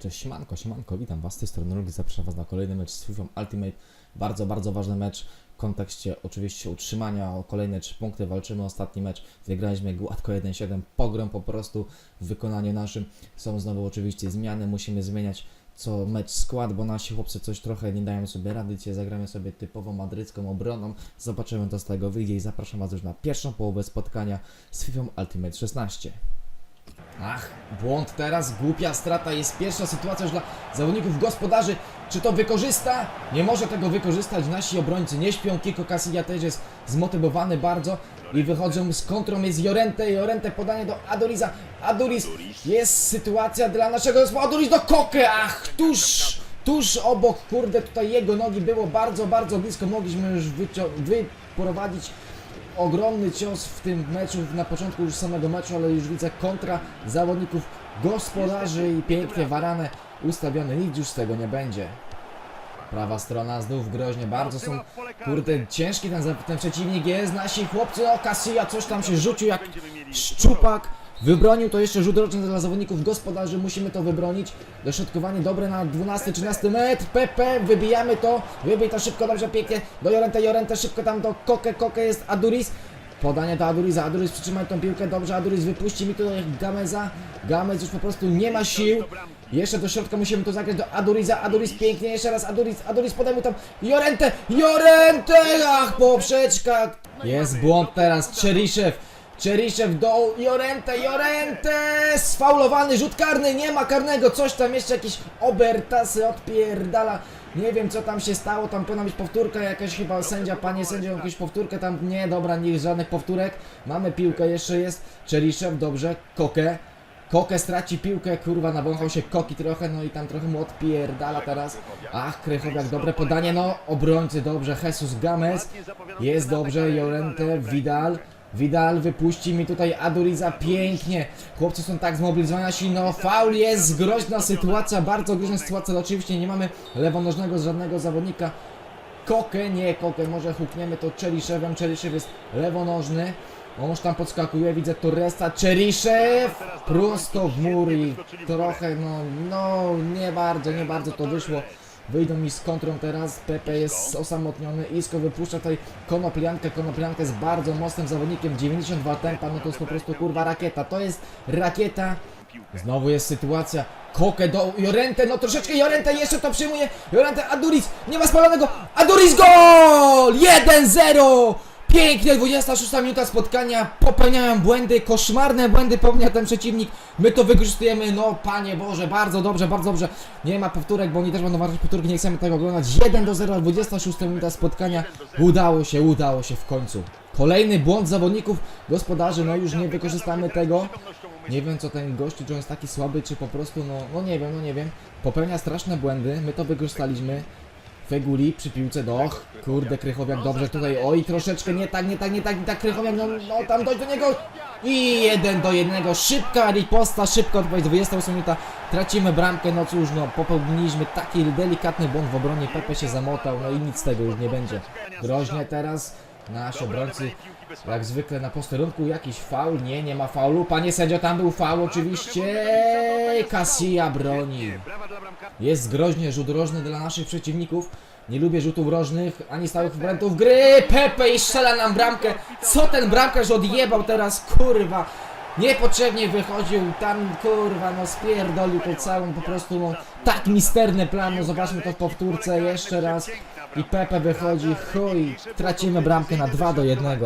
Cześć, siemanko, siemanko, witam Was z tej strony Rugi, zapraszam Was na kolejny mecz z FIFA Ultimate. Bardzo, bardzo ważny mecz w kontekście oczywiście utrzymania o kolejne 3 punkty. Walczymy ostatni mecz, wygraliśmy gładko 1-7, pogrom po prostu w wykonaniu naszym. Są znowu oczywiście zmiany, musimy zmieniać co mecz skład, bo nasi chłopcy coś trochę nie dają sobie rady. Dzisiaj zagramy sobie typowo madrycką obroną. Zobaczymy co z tego wyjdzie i zapraszam Was już na pierwszą połowę spotkania z FIFA Ultimate 16. Ach, błąd teraz, głupia strata, jest pierwsza sytuacja już dla zawodników gospodarzy. Czy to wykorzysta? Nie może tego wykorzystać, nasi obrońcy nie śpią, Kiko Casilla też jest zmotywowany bardzo i wychodzą z kontrą, jest Jorente, Jorente podanie do Adoriza, Adoris, jest sytuacja dla naszego zespołu, Adoris do Koke, ach, tuż, tuż obok, kurde, tutaj jego nogi było bardzo, bardzo blisko, mogliśmy już wyprowadzić ogromny cios w tym meczu, na początku już samego meczu, ale już widzę kontra zawodników gospodarzy i pięknie Warane ustawiony, nic już z tego nie będzie. Prawa strona znów groźnie, bardzo są, kurde, ciężki ten, ten przeciwnik jest, nasi chłopcy, no Casilla coś tam się rzucił jak szczupak, wybronił to jeszcze rzut roczny dla zawodników gospodarzy, musimy to wybronić, dośrodkowanie dobre na 12-13 metr, Pepe, wybijamy to, wybij to szybko, dobrze, pięknie, do Jorente, Jorente, szybko tam do Koke, Koke jest Aduris, Podanie do Aduriza, Aduris przytrzymaj tą piłkę, dobrze, Aduris wypuści mi tutaj Gameza, Gamez już po prostu nie ma sił, jeszcze do środka musimy to zagrać do Aduriza, Aduris pięknie, jeszcze raz Aduris, Aduris podaj mu tam, Jorente, Jorente, ach, poprzeczka, jest błąd teraz, Czeryszew, Czeryszew do Jorente, Jorente, sfaulowany rzut karny, nie ma karnego, coś tam jeszcze jakieś obertasy odpierdala. Nie wiem co tam się stało, tam powinna być powtórka jakaś chyba sędzia, panie sędzio, jakąś powtórkę tam, nie, dobra, nie żadnych powtórek. Mamy piłkę, jeszcze jest Czeryszew, dobrze, Koke. Koke straci piłkę, kurwa, nawąchał się Koki trochę, no i tam trochę mu odpierdala teraz. Ach, Krychowiak, dobre podanie, no, obrońcy, dobrze, Jesus Gamez. Jest dobrze, Jorente, Vidal. Vidal wypuści mi tutaj Aduriza pięknie. Chłopcy są tak zmobilizowani, no faul jest, groźna sytuacja, bardzo groźna sytuacja, ale oczywiście nie mamy lewonożnego z żadnego zawodnika. Kokę, nie Kokę, może hukniemy to Czeriszewem, Czeriszew jest lewonożny. On już tam podskakuje, widzę Torresa, Czeriszew prosto w mur i trochę, no, no, nie bardzo, nie bardzo to wyszło. Wyjdą mi z kontrą teraz, Pepe jest osamotniony, Isko wypuszcza tutaj Konopliankę, Konopliankę jest bardzo mocnym zawodnikiem, 92 tempa, no to jest po prostu kurwa rakieta, to jest rakieta. Znowu jest sytuacja, Kokę do Jorente, no troszeczkę Jorente jeszcze to przyjmuje, Jorente, Aduris, nie ma spalonego, Aduris gol! 1-0! Pięknie, 26 minuta spotkania, popełniałem błędy, koszmarne błędy popełnia ten przeciwnik, my to wykorzystujemy, no panie Boże, bardzo dobrze, bardzo dobrze, nie ma powtórek, bo oni też będą walczyć powtórki, nie chcemy tego oglądać, 1 do 0, 26 minuta spotkania, udało się, udało się w końcu. Kolejny błąd zawodników, gospodarzy, no już nie wykorzystamy tego, nie wiem co ten gościu, czy on jest taki słaby, czy po prostu, no, no nie wiem, no nie wiem, popełnia straszne błędy, my to wykorzystaliśmy, Feguli przy piłce, do kurde, Krychowiak dobrze tutaj, oj, troszeczkę nie tak, nie tak, nie tak, nie tak, Krychowiak, no, no tam dojść do niego. I jeden do jednego, szybka riposta, szybko odpowiedź, 28 minuta, tracimy bramkę, no cóż, no, popełniliśmy taki delikatny błąd w obronie, Pepe się zamotał, no i nic z tego już nie będzie. Groźnie teraz, nasi obrońcy, jak zwykle na posterunku, jakiś faul, nie, nie ma faulu, panie sędzio, tam był faul oczywiście, Casilla broni. Jest groźnie rzut rożny dla naszych przeciwników. Nie lubię rzutów rożnych, ani stałych obrętów gry. Pepe i strzela nam bramkę. Co ten bramkarz odjebał teraz, kurwa. Niepotrzebnie wychodził tam, kurwa, no spierdolił to całą po prostu, no tak misterny plan, no zobaczmy to w powtórce jeszcze raz. I Pepe wychodzi, chuj, tracimy bramkę na 2 do 1.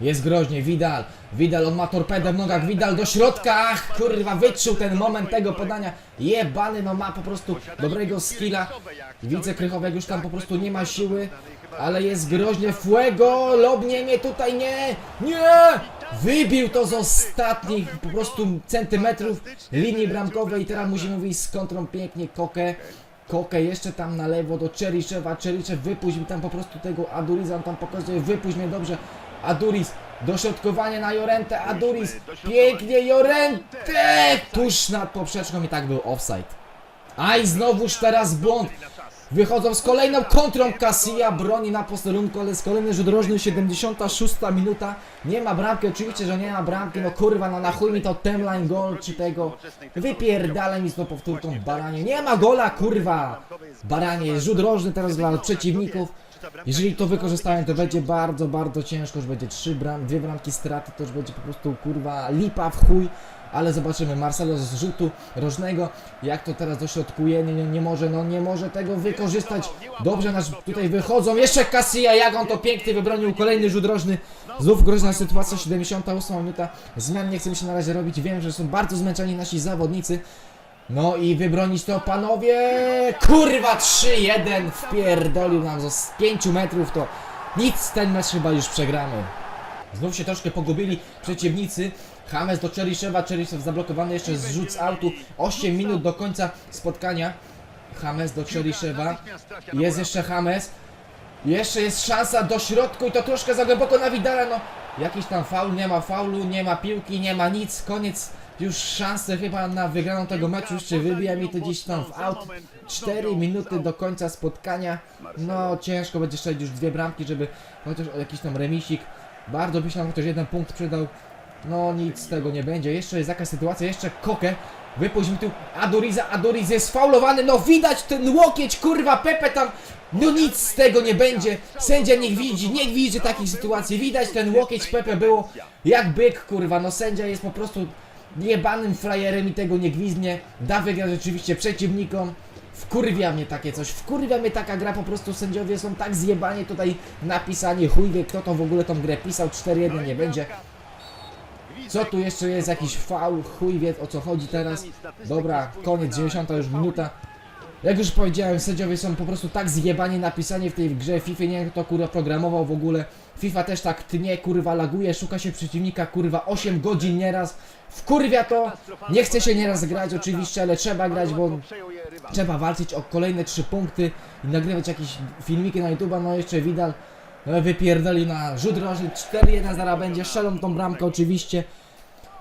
Jest groźnie, Vidal, Vidal, on ma torpedę w nogach, Vidal do środka, ach, kurwa, wytrzył ten moment tego podania, jebany, no ma po prostu dobrego skilla, widzę Krychowiak już tam po prostu nie ma siły, ale jest groźnie, Fuego, lobnie mnie tutaj, nie, nie, wybił to z ostatnich po prostu centymetrów linii bramkowej. I teraz musimy wyjść z kontrą pięknie, Kokę, Kokę jeszcze tam na lewo do Czeriszewa, Czeriszew wypuść mi tam po prostu tego Aduriza, on tam pokazuje, wypuść mnie dobrze, Aduris, dośrodkowanie na Jorente, Aduris, pięknie Jorente, tuż nad poprzeczką i tak był offside. A i znowuż teraz błąd. Wychodzą z kolejną kontrą Casilla, broni na posterunku, ale z kolejny rzut rożny, 76 minuta. Nie ma bramki, oczywiście, że nie ma bramki, no kurwa, no na chuj mi to temline goal czy tego. Wypierdalaj mi z tą powtórką baranie. Nie ma gola, kurwa! Baranie, rzut rożny teraz dla przeciwników. Jeżeli to wykorzystają, to będzie bardzo, bardzo ciężko, już będzie trzy bram, dwie bramki straty, to już będzie po prostu kurwa lipa w chuj. Ale zobaczymy, Marcelo z rzutu rożnego, jak to teraz dośrodkuje, nie, nie, nie może, no nie może tego wykorzystać. Dobrze nas tutaj wychodzą, jeszcze Casilla, jak on to pięknie wybronił, kolejny rzut rożny. Znów groźna sytuacja, 78 minuta, zmian nie chcemy się na razie robić, wiem, że są bardzo zmęczeni nasi zawodnicy. No i wybronić to panowie, kurwa 3-1 wpierdolił nam z 5 metrów, to. Nic, ten mecz chyba już przegramy. Znów się troszkę pogubili przeciwnicy. James do Czeryszewa, Czeryszew zablokowany jeszcze z rzut z autu. 8 minut do końca spotkania. James do Czeryszewa. Jest jeszcze James. Jeszcze jest szansa do środku i to troszkę za głęboko na Widala, no. Jakiś tam faul, nie ma faulu, nie ma piłki, nie ma nic, koniec. Już szansę chyba na wygraną tego meczu, jeszcze wybija mi to gdzieś tam w aut. 4 minuty do końca spotkania. No ciężko będzie strzelić już dwie bramki, żeby chociaż jakiś tam remisik. Bardzo by się nam chociaż jeden punkt przydał. No nic z tego nie będzie. Jeszcze jest jakaś sytuacja, jeszcze Kokę. Wypuść mi tu Aduriza, Aduriz jest faulowany, no widać ten łokieć, kurwa, Pepe tam, no nic z tego nie będzie, sędzia niech widzi, niech widzi takich sytuacji, widać ten łokieć Pepe było jak byk, kurwa, no sędzia jest po prostu jebanym frajerem i tego nie gwizdnie, da wygrać rzeczywiście przeciwnikom, wkurwia mnie takie coś, wkurwia mnie taka gra, po prostu sędziowie są tak zjebani tutaj napisani, chuj wie kto to w ogóle tą grę pisał, 4-1 nie będzie, co tu jeszcze jest? Jakiś faul? Chuj wie o co chodzi teraz. Dobra, koniec, 90 już minuta. Jak już powiedziałem, sędziowie są po prostu tak zjebani napisani w tej grze FIFA, nie kto kurwa programował w ogóle. FIFA też tak tnie, kurwa laguje, szuka się przeciwnika, kurwa 8 godzin nieraz. Wkurwia to, nie chce się nieraz grać oczywiście, ale trzeba grać, bo trzeba walczyć o kolejne 3 punkty i nagrywać jakieś filmiki na YouTube'a, no jeszcze Widal wypierdoli na rzut rożny, 4-1 zaraz będzie, strzelą tą bramkę oczywiście.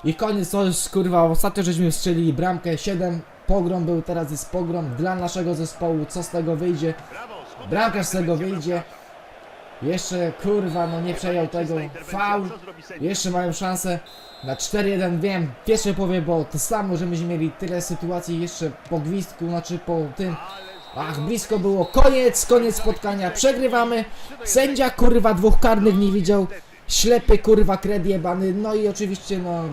I koniec, to kurwa, ostatnio żeśmy strzelili bramkę, 7, pogrom był, teraz jest pogrom dla naszego zespołu, co z tego wyjdzie, bramka z tego wyjdzie. Jeszcze kurwa, no nie przejął tego, faul, jeszcze mają szansę na 4-1, wiem, w pierwszej połowie, bo to samo, że myśmy mieli tyle sytuacji jeszcze po gwizdku, znaczy po tym, Ach, blisko było. Koniec, koniec spotkania. Przegrywamy. Sędzia kurwa dwóch karnych nie widział. Ślepy kurwa kred jebany. No i oczywiście no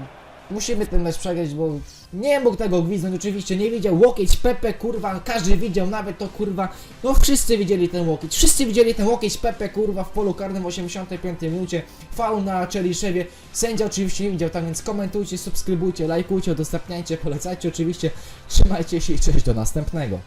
musimy ten mecz przegrać, bo nie mógł tego gwizdnąć. Oczywiście nie widział. Łokieć Pepe kurwa. Każdy widział, nawet to kurwa. No wszyscy widzieli ten łokieć. Wszyscy widzieli ten łokieć Pepe kurwa w polu karnym w 85 minucie. Faul na Czeliszewie. Sędzia oczywiście nie widział, tak więc komentujcie, subskrybujcie, lajkujcie, udostępniajcie, polecajcie oczywiście. Trzymajcie się i cześć do następnego.